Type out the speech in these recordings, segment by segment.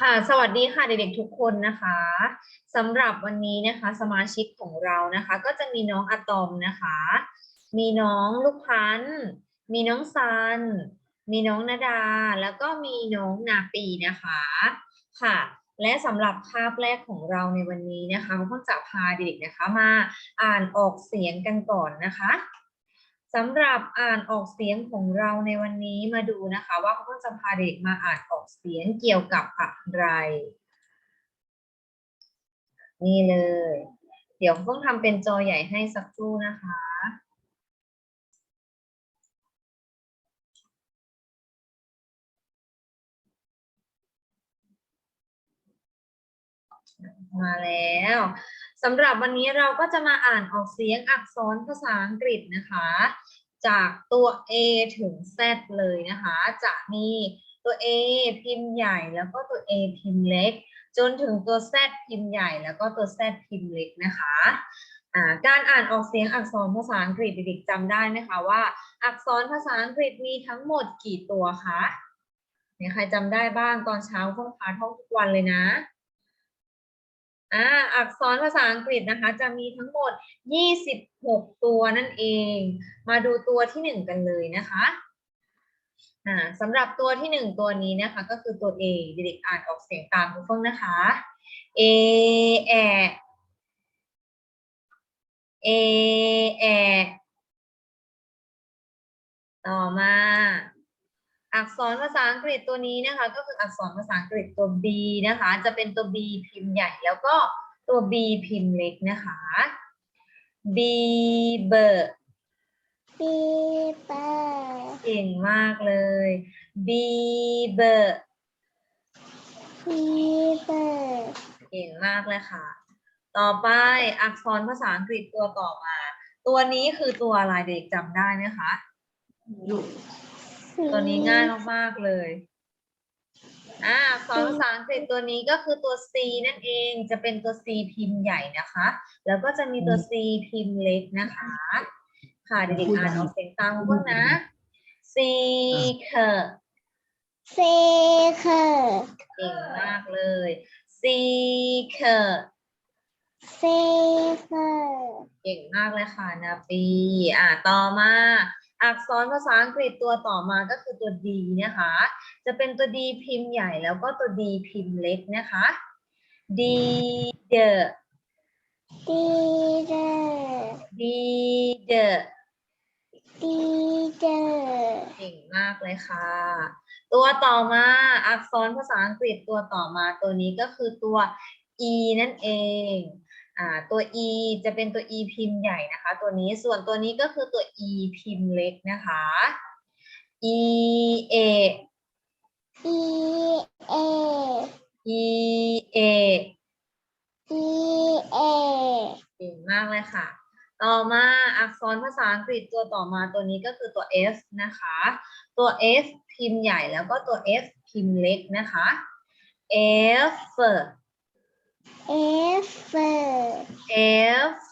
ค่ะสวัสดีค่ะเด็กๆทุกคนนะคะสำหรับวันนี้นะคะสมาชิกของเรานะคะ ก็จะมีน้องอะตอมนะคะ มีน้องลูกพันธ์มีน้องซัน มีน้องนาดา แล้วก็มีน้องนาปีนะคะค่ะ และสำหรับคาบแรกของเราในวันนี้นะคะก็จะพาเด็กๆนะคะมาอ่านออกเสียงกันก่อนนะคะ สำหรับอ่านออกเสียงของเราในวันนี้มาดูนะคะ ว่าเขาจะพาเด็กมาอ่านออกเสียงเกี่ยวกับอะไร นี่เลย เดี๋ยวต้องทำเป็นจอใหญ่ให้สักครู่นะคะมาแล้ว สำหรับวันนี้เราก็จะมาอ่านออกเสียงอักษรภาษาอังกฤษนะคะ จากตัว A ถึง Z เลยนะคะ จะมีตัว A พิมพ์ใหญ่แล้วก็ตัว A พิมพ์เล็ก จนถึงตัว Z พิมพ์ใหญ่แล้วก็ตัว Z พิมพ์เล็กนะคะการอ่านออกเสียงอักษรภาษาอังกฤษเด็กๆจำได้ไหมคะว่า อักษรภาษาอังกฤษมีทั้งหมดกี่ตัวคะเนี่ยใครจำได้บ้างตอนเช้าเพิ่งพาท่องทุกวันเลยนะ อ่าอักษรภาษาอังกฤษนะคะ จะมีทั้งหมด 26 ตัวนั่นเอง มาดูตัวที่ 1 กันเลยนะคะอ่าสำหรับตัวที่ 1 ตัวนี้นะคะ ก็คือตัว A เด็กอ่านออกเสียงตามคุณเฟิงนะคะ A แอ A แอต่อมา อักษรภาษาอังกฤษตัวนี้นะคะ ก็คืออักษรภาษาอังกฤษตัว B นะคะ จะเป็นตัว B พิมพ์ใหญ่แล้วก็ตัว B พิมพ์เล็กนะคะ B เบอร์ปีเปอร์เก่งมากเลย B เบอร์ปีเปอร์เก่งมากเลยค่ะ ต่อไปอักษรภาษาอังกฤษตัวต่อมา ตัวนี้คือตัวอะไรเด็กจำได้ไหมคะ ตัวนี้ง่ายมากๆเลย อ่าอักษรภาษาอังกฤษตัวนี้ก็คือตัว C นั่นเอง จะเป็นตัว C พิมพ์ใหญ่นะคะ แล้วก็จะมีตัว C พิมพ์เล็กนะคะ ค่ะเด็กๆอ่านออกเสียงตามพวกนะ C เคอเซเคอร์เก่งมากเลย C เคอเซเคอร์เก่งมากเลยค่ะนาปี อ่าต่อมา อักษรภาษาอังกฤษตัวต่อมาก็คือตัว D นะคะ จะเป็นตัว D พิมพ์ใหญ่แล้วก็ตัว D พิมพ์เล็กนะคะ D the ดีเดอร์ D the ดีเดอร์เก่งมากเลยค่ะ ตัวต่อมาอักษรภาษาอังกฤษตัวต่อมาตัวนี้ก็คือตัว e นั่นเองอ่า ตัว e จะเป็นตัว e พิมพ์ใหญ่นะคะ ตัวนี้ส่วนตัวนี้ก็คือตัว e พิมพ์เล็กนะคะ e a อีเอ e a อีเอเก่งมากเลยค่ะ ต่อมาอักษรภาษาอังกฤษตัวต่อมาตัวนี้ก็คือตัว f นะคะ ตัว f พิมพ์ใหญ่แล้วก็ตัว f พิมพ์เล็กนะคะ f เอฟเฟอร์ f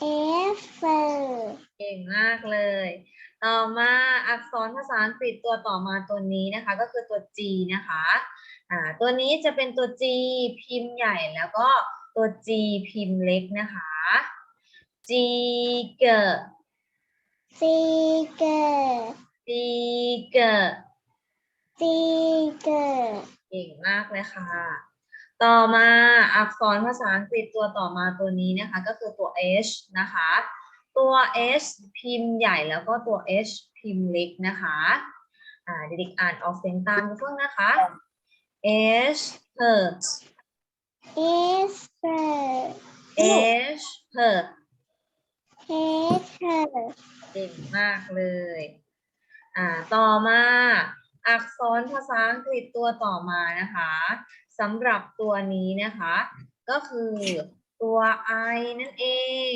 เอฟเฟอร์เก่งมากเลย ต่อมาอักษรภาษาอังกฤษตัวต่อมาตัวนี้นะคะ ก็คือตัว G นะคะ อ่า ตัวนี้จะเป็นตัว G พิมพ์ใหญ่แล้วก็ตัว G พิมพ์เล็กนะคะ G เกอซีเกอร์ G เกอซีเกอร์ เก่งมากเลยค่ะ ต่อมาอักษรภาษาอังกฤษตัวต่อมาตัวนี้นะคะก็คือตัว H นะคะ ตัว H พิมพ์ใหญ่แล้วก็ตัว H พิมพ์เล็กนะคะอ่าเด็กๆอ่านออกเสียงตามกันเพิ่งนะคะ H hurt เอสเฟอร์ H hurt เอสเฟอร์เก่งมากเลยอ่าต่อมาอักษรภาษาอังกฤษตัวต่อมานะคะ สำหรับตัวนี้นะคะ ก็คือตัว I นั่นเอง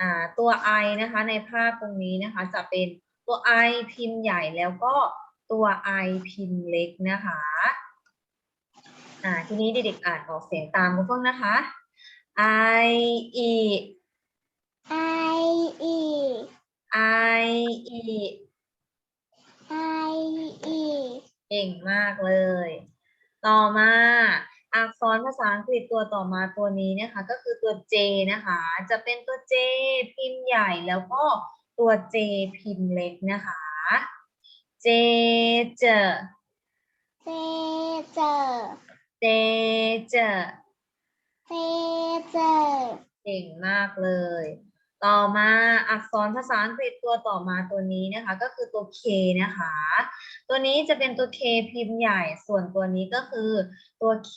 อ่าตัว I นะคะในภาพตรงนี้นะคะ จะเป็นตัว I พิมพ์ใหญ่แล้วก็ตัว I พิมพ์เล็กนะคะอ่าทีนี้เด็กๆอ่านออกเสียงตามคุณเพิ่งนะคะ I E ไออี I E ไออีเก่งมากเลย ต่อมาอักษรภาษาอังกฤษตัวต่อมาตัวนี้นะคะก็คือตัว J นะคะ จะเป็นตัว J พิมพ์ใหญ่แล้วก็ตัว J พิมพ์เล็กนะคะ J เจอเซเจอ J เจอเซเจอเก่งมากเลย ต่อมาอักษรภาษาอังกฤษตัวต่อมาตัวนี้นะคะ ก็คือตัว K นะคะ ตัวนี้จะเป็นตัว K พิมพ์ใหญ่ ส่วนตัวนี้ก็คือตัว K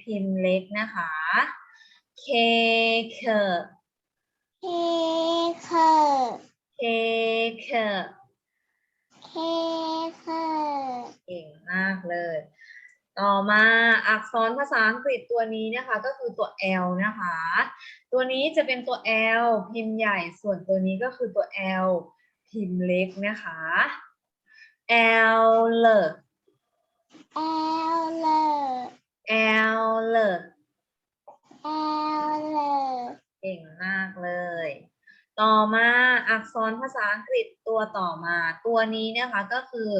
พิมพ์เล็กนะคะ K เคเคเคอ K เคเคเคอเก่งมากเลย ต่อมาอักษรภาษาอังกฤษตัวนี้นะคะก็คือตัว L นะคะ ตัวนี้จะเป็นตัว L พิมพ์ใหญ่ส่วนตัวนี้ก็คือตัว L พิมพ์เล็กนะคะ L เลแอลเลอ L เลแอลเลอเก่งมากเลย ต่อมาอักษรภาษาอังกฤษตัวต่อมาตัวนี้นะคะก็คือ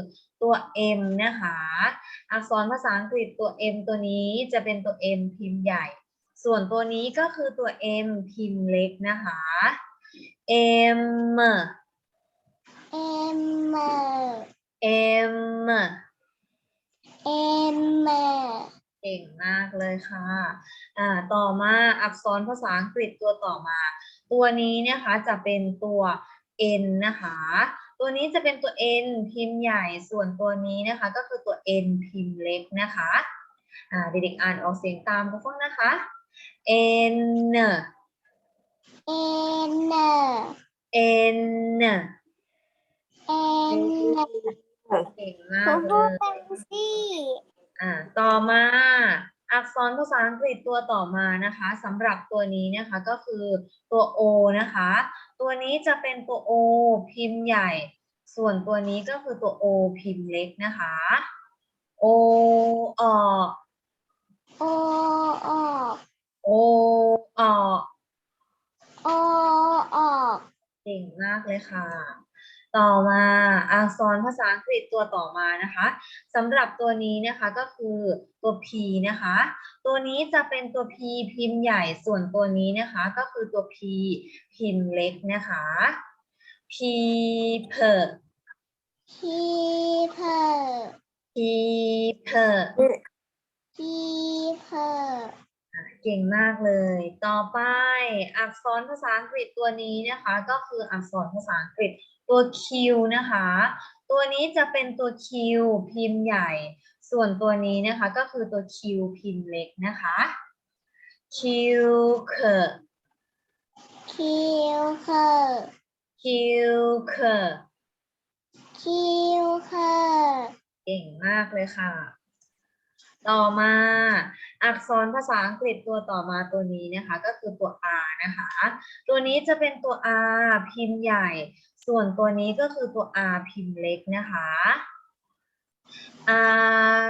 ตัว M นะคะ อักษรภาษาอังกฤษตัว M ตัวนี้จะเป็นตัว M พิมพ์ใหญ่ ส่วนตัวนี้ก็คือตัว M พิมพ์เล็กนะคะ M เอ็มเอร์ M เอ็มเอร์เก่งมากเลยค่ะ อ่า ต่อมาอักษรภาษาอังกฤษตัวต่อมา ตัวนี้นะคะจะเป็นตัว N นะคะ ตัวนี้จะเป็นตัว N พิมพ์ใหญ่ ส่วนตัวนี้นะคะก็คือตัว N พิมพ์เล็กนะคะอ่าเด็กๆอ่านออกเสียงตามกันฟังนะคะ N เอ็นเนอร์ N เอ็นเนอร์เก่งมาคุกณเลพูดยเป็นซี่อ่าต่อมา อักษรภาษาอังกฤษตัวต่อมานะคะสำหรับตัวนี้นะคะก็คือตัว O นะคะ ตัวนี้จะเป็นตัว O พิมพ์ใหญ่ ส่วนตัวนี้ก็คือตัว O พิมพ์เล็กนะคะ O ออกโอออก O ออกโอออกเก่งมากเลยค่ะ ต่อมาอักษรภาษาอังกฤษตัวต่อมานะคะสำหรับตัวนี้นะคะก็คือตัว P นะคะ ตัวนี้จะเป็นตัว P พิมพ์ใหญ่ส่วนตัวนี้นะคะก็คือตัว P พิมพ์เล็กนะคะ P per พีเพอร์ P per พีเพอร์ เก่งมากเลย ต่อไปอักษรภาษาอังกฤษตัวนี้นะคะ ก็คืออักษรภาษาอังกฤษตัว Q นะคะ ตัวนี้จะเป็นตัว Q พิมพ์ใหญ่ ส่วนตัวนี้นะคะก็คือตัว Q พิมพ์เล็กนะคะ Q เคคิวเคอร์ Q เคคิวเคอร์เก่งมากเลยค่ะ ต่อมาอักษรภาษาอังกฤษตัวต่อมาตัวนี้นะคะก็คือตัว R นะคะ ตัวนี้จะเป็นตัว R พิมพ์ใหญ่ ส่วนตัวนี้ก็คือตัว R พิมพ์เล็กนะคะ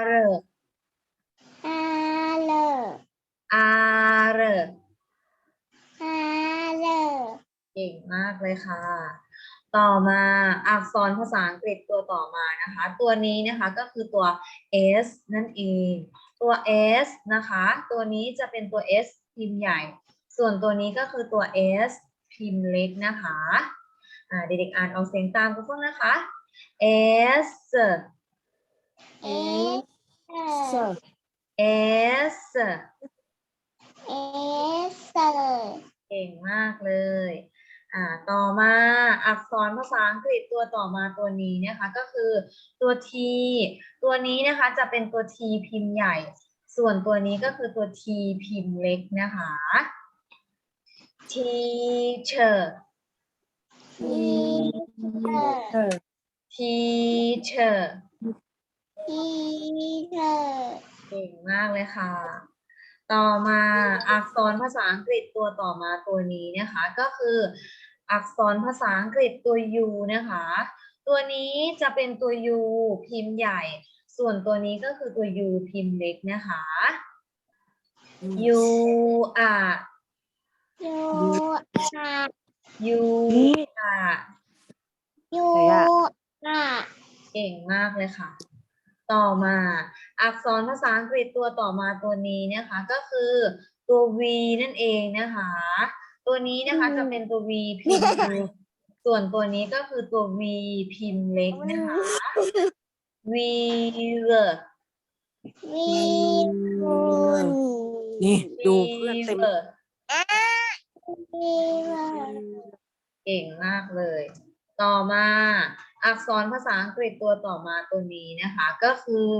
R อาเลอร์ R อาเลอร์เก่งมากเลยค่ะ ต่อมาอักษรภาษาอังกฤษตัวต่อมานะคะ ตัวนี้นะคะก็คือตัว S นั่นเอง ตัว S นะคะ ตัวนี้จะเป็นตัว S พิมพ์ใหญ่ ส่วนตัวนี้ก็คือตัว S พิมพ์เล็กนะคะอ่าเด็กๆอ่านออกเสียงตามกันฟังนะคะ S เอส S เอสเก่งมากเลย อ่าต่อมาอักษรภาษาอังกฤษตัวต่อมาตัวนี้นะคะก็คือตัว T ตัวนี้นะคะจะเป็นตัว T พิมพ์ใหญ่ ส่วนตัวนี้ก็คือตัว T พิมพ์เล็กนะคะ teacher ทีเชอร์ teacher ทีเชอร์เก่งมากเลยค่ะ ต่อมาอักษรภาษาอังกฤษตัวต่อมาตัวนี้นะคะ ก็คือ อักษรภาษาอังกฤษตัว U นะคะ ตัวนี้จะเป็นตัว U พิมพ์ใหญ่ ส่วนตัวนี้ก็คือตัว U พิมพ์เล็กนะคะ U R ยูอา U R ยูอาเก่งมากเลยค่ะ ต่อมา อักษรภาษาอังกฤษตัวต่อมาตัวนี้นะคะ ก็คือตัว V นั่นเองนะคะ ตัวนี้นะคะจะเป็นตัว V พิมพ์เล็กส่วนตัวนี้ก็คือตัว V พิมพ์เล็กนะคะ V วีบุญนี่ดูเพื่อนเต็มวีวีบุญเก่งมากเลย ต่อมาอักษรภาษาอังกฤษตัวต่อมาตัวนี้นะคะ ก็คือ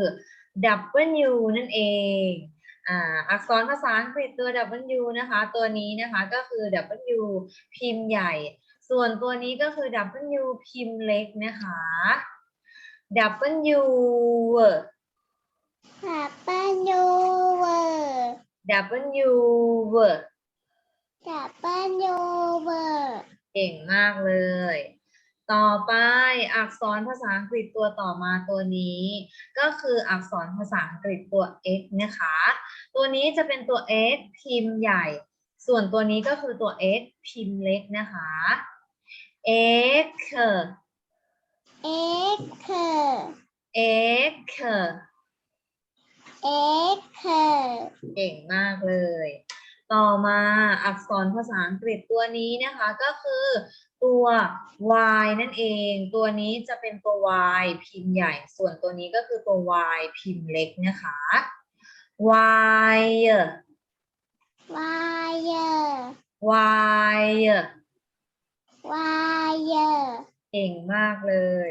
W นั่นเอง อักษรภาษาอังกฤษตัว W นะคะ ตัวนี้นะคะก็คือ W พิมพ์ใหญ่ ส่วนตัวนี้ก็คือ W พิมพ์เล็กนะคะ W Papa Nover W จับป้าโนเวอร์เก่งมากเลย ต่อไปอักษรภาษาอังกฤษตัวต่อมาตัวนี้ ก็คืออักษรภาษาอังกฤษตัว x นะคะ ตัวนี้จะเป็นตัว x พิมพ์ใหญ่ ส่วนตัวนี้ก็คือตัว x พิมพ์เล็กนะคะ x เอ็กเคอร์ x เอ็กเคอร์เก่งมากเลย ต่อมาอักษรภาษาอังกฤษตัวนี้นะคะก็คือตัว y นั่นเอง ตัวนี้จะเป็นตัว y พิมพ์ใหญ่ ส่วนตัวนี้ก็คือตัว y พิมพ์เล็กนะคะ y วายเยอร์ y วายเยอร์เก่งมากเลย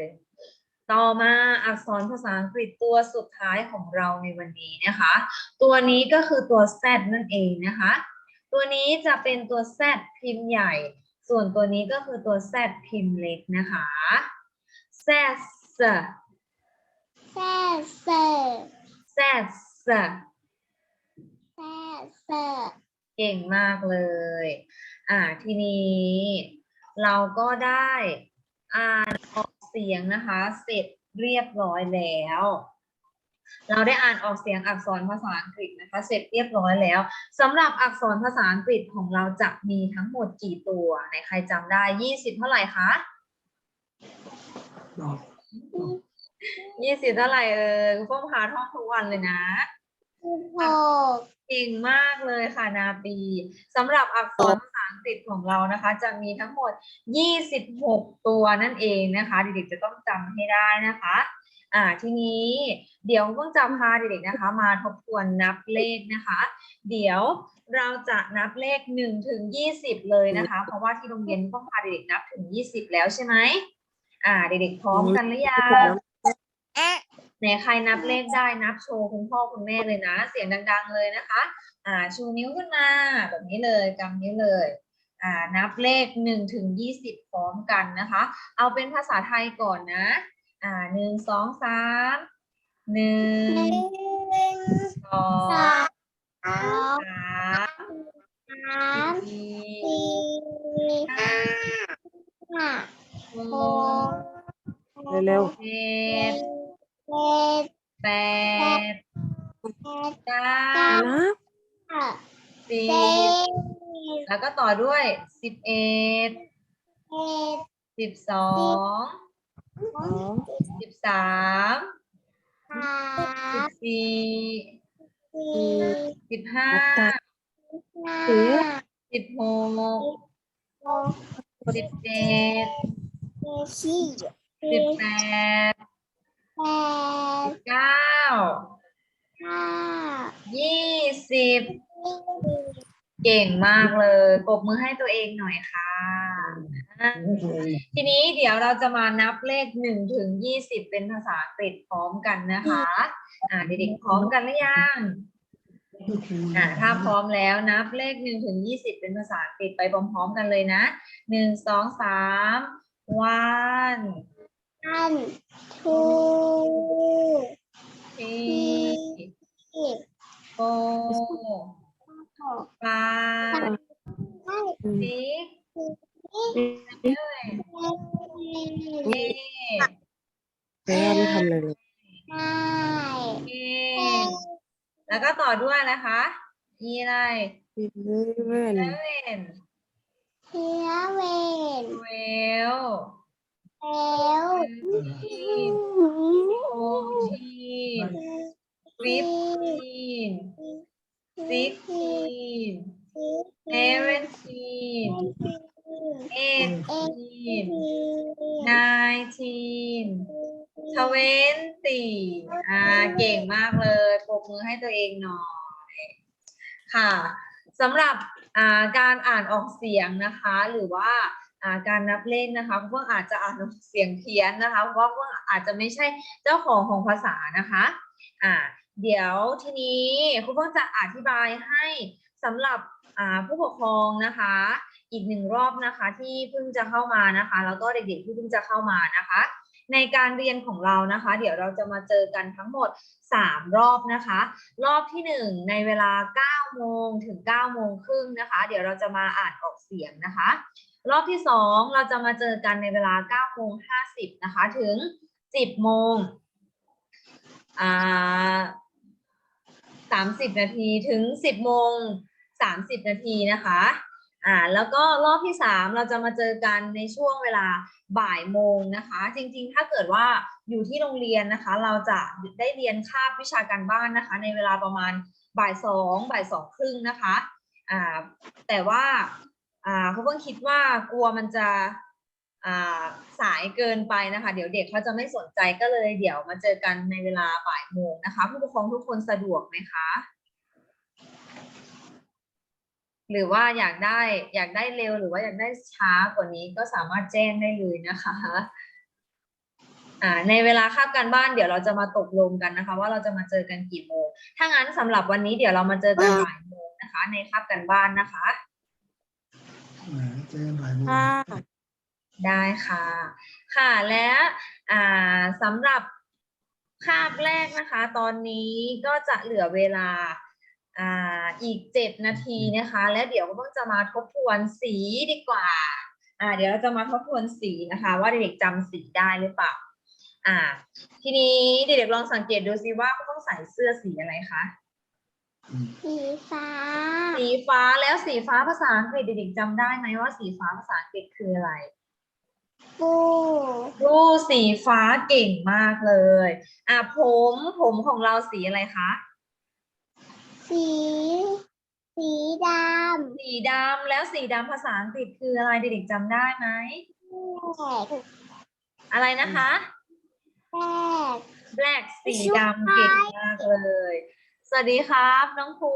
ต่อมาอักษรภาษาอังกฤษตัวสุดท้ายของเราในวันนี้นะคะ ตัวนี้ก็คือตัว z นั่นเองนะคะ ตัวนี้จะเป็นตัว z พิมพ์ใหญ่ ส่วนตัวนี้ก็คือตัว z พิมพ์เล็กนะคะ z แซ่เซอร์ z แซ่ เซอร์เก่งมากเลย อ่า ทีนี้ เราก็ได้อ่านออกเสียงนะคะ เสร็จเรียบร้อยแล้ว เราได้อ่านออกเสียงอักษรภาษาอังกฤษนะคะ เสร็จเรียบร้อยแล้วสำหรับอักษรภาษาอังกฤษของเราจะมีทั้งหมดกี่ตัวไหนใครจำได้ยี่สิบเท่าไหร่คะยี่สิบเท่าไหร่เออคุณพ่อพาท่องทุกวันเลยนะ หกเก่งมากเลยค่ะนาปีสำหรับอักษรภาษาอังกฤษของเรานะคะ จะมีทั้งหมด 26 ตัวนั่นเองนะคะเด็กๆจะต้องจำให้ได้นะคะ อ่าทีนี้เดี๋ยวเพิ่งจะพาเด็กๆนะคะ มาทบทวนนับเลขนะคะ เดี๋ยวเราจะนับเลข1ถึง20 เลยนะคะ เพราะว่าที่โรงเรียนต้องพาเด็กๆนับถึง 20 แล้วใช่ไหมอ่าเด็กๆพร้อมกันหรือยัง ไหนใครนับเลขได้นับโชว์คุณพ่อคุณแม่เลยนะ เสียงดัง ๆ เลยนะคะ อ่าชูนิ้วขึ้นมา แบบนี้เลยกำนิ้วเลยอ่านับเลขหนึ่งถึงยี่สิบพร้อมกันนะคะ เอาเป็นภาษาไทยก่อนนะ อ่าหนึ่งสองสามหนึ่งหนึ่งสองสองสามสามสี่สี่ห้าห้าหหกกเร็วเจ็เจ็ด ดแปดแปดเก้าสิบแล้วก็ต่อด้วยสิบเอ็ดสิบสองสิบสามสิบสี่สิบห้าสิบหกสิบเจ็ดสิบแปด ดเก้าเก้ายี่สิบยี่สิบเก่งมากเลยปรบมือให้ตัวเองหน่อยค่ะอะ ทีนี้เดี๋ยวเราจะมานับเลขหนึ่งถึงยี่สิบเป็นภาษาอังกฤษพร้อมกันนะคะ อ่าเด็กๆพร้อมกันหรือยังอ่าถ้าพร้อมแล้วนับเลขหนึ่งถึงยี่สิบเป็นภาษาอังกฤษไปพร้อมๆกันเลยนะหนึ่งสองสาม one อันทู three สี่ four หก five ห้า six เจ็ด eight แม่ไม่ทำอะไรเลยห้า eight แล้วก็ต่อด้วยนะคะ e อะไรเว่น twenty อ่า เก่งมากเลยปรบมือให้ตัวเองหน่อย ค่ะสำหรับอ่าการอ่านออกเสียงนะคะ หรือว่าอ่าการนับเลขนะคะพวกอาจจะอ่านออกเสียงเพี้ยนนะคะเพราะว่าพวกอาจจะไม่ใช่เจ้าของของภาษานะคะ อ่า เดี๋ยวทีนี้ครูเพิ่งจะอธิบายให้สำหรับอ่าผู้ปกครองนะคะอีกหนึ่งรอบนะคะที่เพิ่งจะเข้ามานะคะ แล้วก็เด็กๆที่เพิ่งจะเข้ามานะคะ ในการเรียนของเรานะคะ เดี๋ยวเราจะมาเจอกันทั้งหมด 3 รอบนะคะ รอบที่ 1 ในเวลา 9 โมงถึง 9 โมงครึ่งนะคะ เดี๋ยวเราจะมาอ่านออกเสียงนะคะ รอบที่ 2 เราจะมาเจอกันในเวลา 9 โมง 50 นะคะ ถึง 10 โมงอ่า30 นาทีถึง 10 โมง 30 นาทีนะคะ อ่าแล้วก็รอบที่ 3 เราจะมาเจอกันในช่วงเวลาบ่ายโมงนะคะ จริงๆ ถ้าเกิดว่าอยู่ที่โรงเรียนนะคะ เราจะได้เรียนคาบวิชาการบ้านนะคะ ในเวลาประมาณบ่ายสองบ่ายสองครึ่งนะคะอ่าแต่ว่าอ่าเขาเพิ่งคิดว่ากลัวมันจะอ่าสายเกินไปนะคะ เดี๋ยวเด็กเขาจะไม่สนใจก็เลยเดี๋ยวมาเจอกันในเวลาบ่ายโมงนะคะ ผู้ปกครองทุกคนสะดวกไหมคะ หรือว่าอยากได้อยากได้เร็วหรือว่าอยากได้ช้ากว่านี้ก็สามารถแจ้งได้เลยนะคะอ่าในเวลาคาบการบ้านเดี๋ยวเราจะมาตกลงกันนะคะ ว่าเราจะมาเจอกันกี่โมงถ้างั้นสำหรับวันนี้เดี๋ยวเรามาเจอกันบ่ายโมงนะคะ ในคาบการบ้านนะคะแหมเจอกันบ่ายโมงค่ะได้ค่ะ ค่ะและอ่าสำหรับคาบแรกนะคะ ตอนนี้ก็จะเหลือเวลา อ่าอีกเจ็ดนาทีนะคะ และเดี๋ยวก็ต้องจะมาทบทวนสีดีกว่าอ่า เดี๋ยวเราจะมาทบทวนสีนะคะ ว่าเด็กๆจำสีได้หรือเปล่าอ่า ทีนี้เด็กๆลองสังเกตดูซิว่าเขาต้องใส่เสื้อสีอะไรคะสีฟ้า สีฟ้าแล้วสีฟ้าภาษาอังกฤษเด็กๆจำได้ไหมว่าสีฟ้าภาษาอังกฤษคืออะไรปูรูสีฟ้าเก่งมากเลย อะผมผมของเราสีอะไรคะ สี สีดสีดำแล้วสีดำภาษาอังกฤษคืออะไรเด็กๆจำได้ไหมำแปดอะไรนะคะแปด black สีดำเก่งมากเลย สวัสดีครับ น้องภู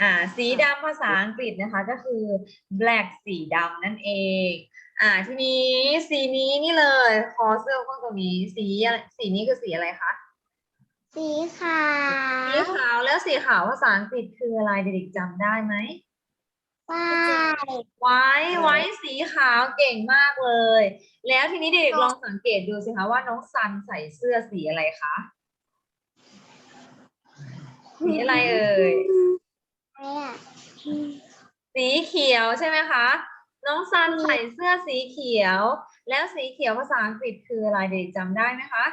อ่า สีดำภาษาอังกฤษนะคะก็คือ black สีดำนั่นเอง อ่า ทีนี้สีนี้นี่เลยคอเสื้อข้างตรงนี้ สีอะไรสีนี้คือสีอะไรคะ สีขาสีวขาวแล้วสีขาวภาษาอังกฤษคืออะไรเด็กๆจำได้ไหมป้ายไว้ไว้สีขาวเก่งมากเลย แล้วทีนี้เด็กๆลองสังเกตดูสิคะว่าน้องซันใส่เสื้อสีอะไรคะสีอะไรเอ่ยอะไรอะสีเขียวใช่ไหมคะ น้องซันใส่เสื้อสีเขียว แล้วสีเขียวภาษาอังกฤษคืออะไรเด็กๆจำได้ไหมคะ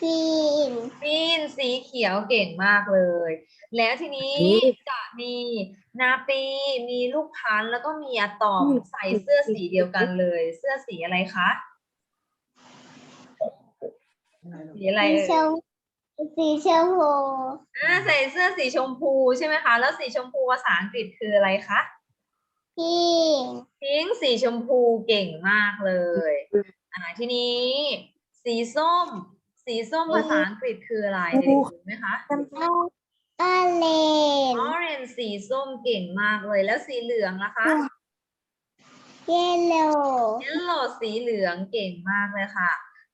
ฟีนฟีนสีเขียวเก่งมากเลย แล้วทีนี้นี่จะมีนาปีมีลูกพันธุ์แล้วก็มีอะตอมใส่เสื้อสีเดียวกันเลย เสื้อสีอะไรคะสีอะไรสีเอ่ยชมสีชมพูอ่าใส่เสื้อสีชมพูใช่ไหมคะแล้วสีชมพูภาษาอังกฤษคืออะไรคะพิงพิงค์สีชมพูเก่งมากเลย อ่าทีนี้ สีส้ม สีส้มภาษาอังกฤษคืออะไรเด็กๆรู้ไหมคะก็เลน orange สีส้มเก่งมากเลย แล้วสีเหลืองนะคะ เยลโล่ yellow สีเหลืองเก่งมากเลยค่ะ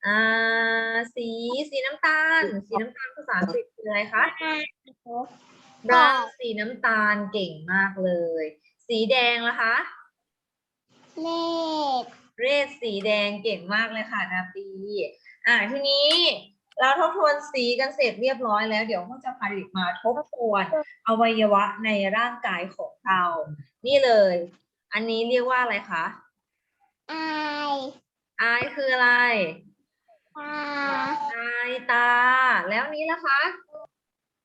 อ่า สีสีน้ำตาล สีน้ำตาลภาษาอังกฤษคืออะไรคะ brown สีน้ำตาลเก่งมากเลย สีแดงล่ะคะ เลด red สีแดงเก่งมากเลยค่ะนาปี อ่าทีนี้เราทบทวนสีกันเสร็จเรียบร้อยแล้ว เดี๋ยวก็จะพาเด็กมาทบทวนอวัยวะในร่างกายของเรา นี่เลย อันนี้เรียกว่าอะไรคะไอ eye คืออะไรตา eye ตา แล้วนี้ล่ะคะ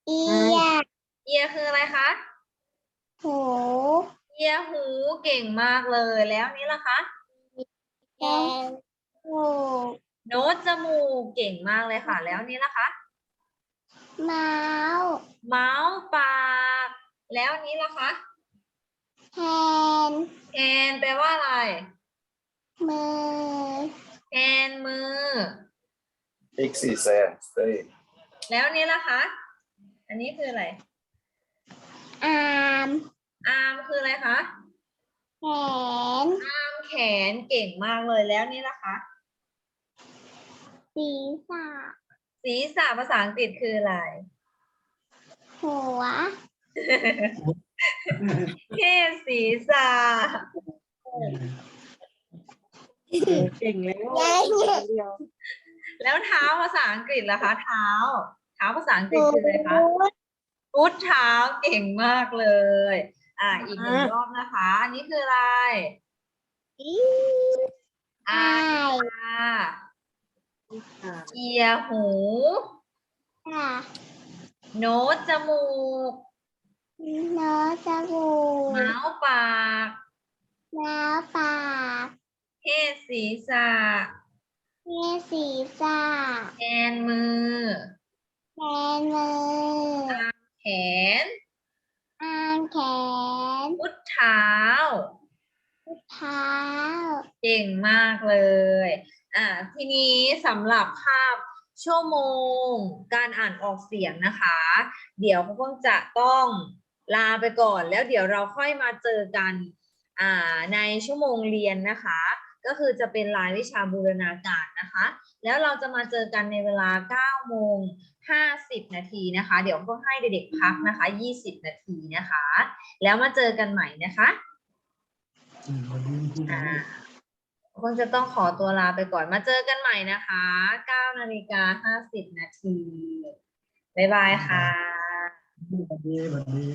เอีย ear คืออะไรคะหู ear หูเก่งมากเลยแล้วนี้ล่ะคะแกงหู โน้ตจมูกเก่งมากเลยค่ะ แล้วนี่นะคะ เมาส์เมาส์ปาก แล้วนี้ล่ะคะแฮนแอนแปลว่าอะไรมือแอนมือ Pixie said, stay. แล้วนี้ล่ะคะ อันนี้คืออะไร อาร์มอาร์มคืออะไรคะ แขน อาร์มแขนเก่งมากเลยแล้วนี่ล่ะคะ ศีรษะศีรษะภาษาอังกฤษคืออะไร หัว เทศศีรษะเก่งแล้วยายเนี่ยเดียวแล้วเท้าภาษาอังกฤษล่ะคะ เท้า เท้าภาษาอังกฤษคืออะไรคะฟุตเท้าเก่งมากเลย อ่าอีกหนึ่งรอบนะคะ อันนี้คืออะไรไออา เอียหู ค่ะโน้ตจมูกโน้ตจมูกเมาส์ปากแล้วปากเทศศีรษะเที่ศีรษะแอนมือ แขนมือแขน อางแขนฟุตเท้า เท้า เก่งมากเลย อ่าทีนี้สำหรับภาพชั่วโมงการอ่านออกเสียงนะคะ เดี๋ยวเพิ่งจะต้องลาไปก่อน แล้วเดี๋ยวเราค่อยมาเจอกันอ่าในชั่วโมงเรียนนะคะ ก็คือจะเป็นรายวิชาบูรณาการนะคะ แล้วเราจะมาเจอกันในเวลา 9 โมง 50 นาทีนะคะ เดี๋ยวก็ให้เด็กๆพักนะคะ 20 นาทีนะคะ แล้วมาเจอกันใหม่นะคะ คงจะต้องขอตัวลาไปก่อนมาเจอกันใหม่นะคะ9นาฬิกา50 นาที บ๊ายบายค่ะ สวัสดีสวัสดี